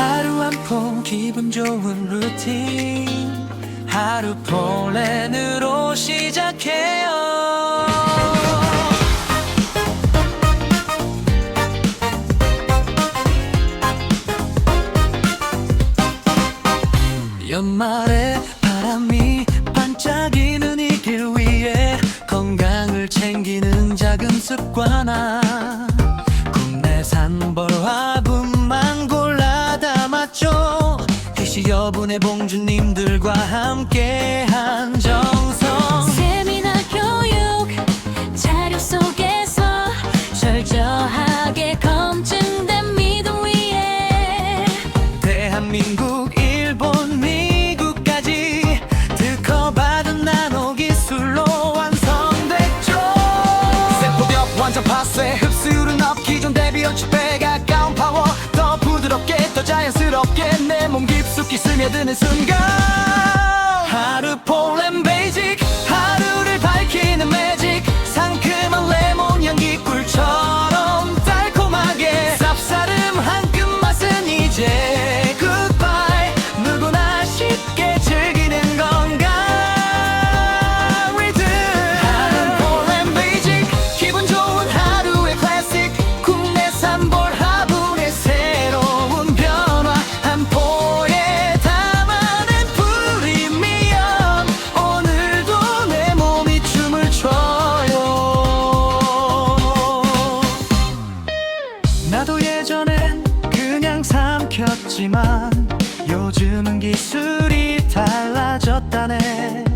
하루 한포 기분 좋은 루틴. 하루 폴렌으로 시작해요. 연말에 바람이 반짝이는 이 길 위에 건강을 챙기는 작은 습관아 희시 여분의 봉주님들과 함께한 정성. 세미나 교육 자료 속에서 철저하게 검증된 믿음 위에 대한민국, 일본, 미국까지 특허받은 나노 기술로 완성됐죠. 세포벽 완전 파쇄 흡수율은 업 기존 대비 10배 가까운 파워. 더 부드럽게 더 자연스럽게 내 몸 깊숙이 스며드는 순간. 하루 폴렌 베 나도 예전엔 그냥 삼켰지만 요즘은 기술이 달라졌다네.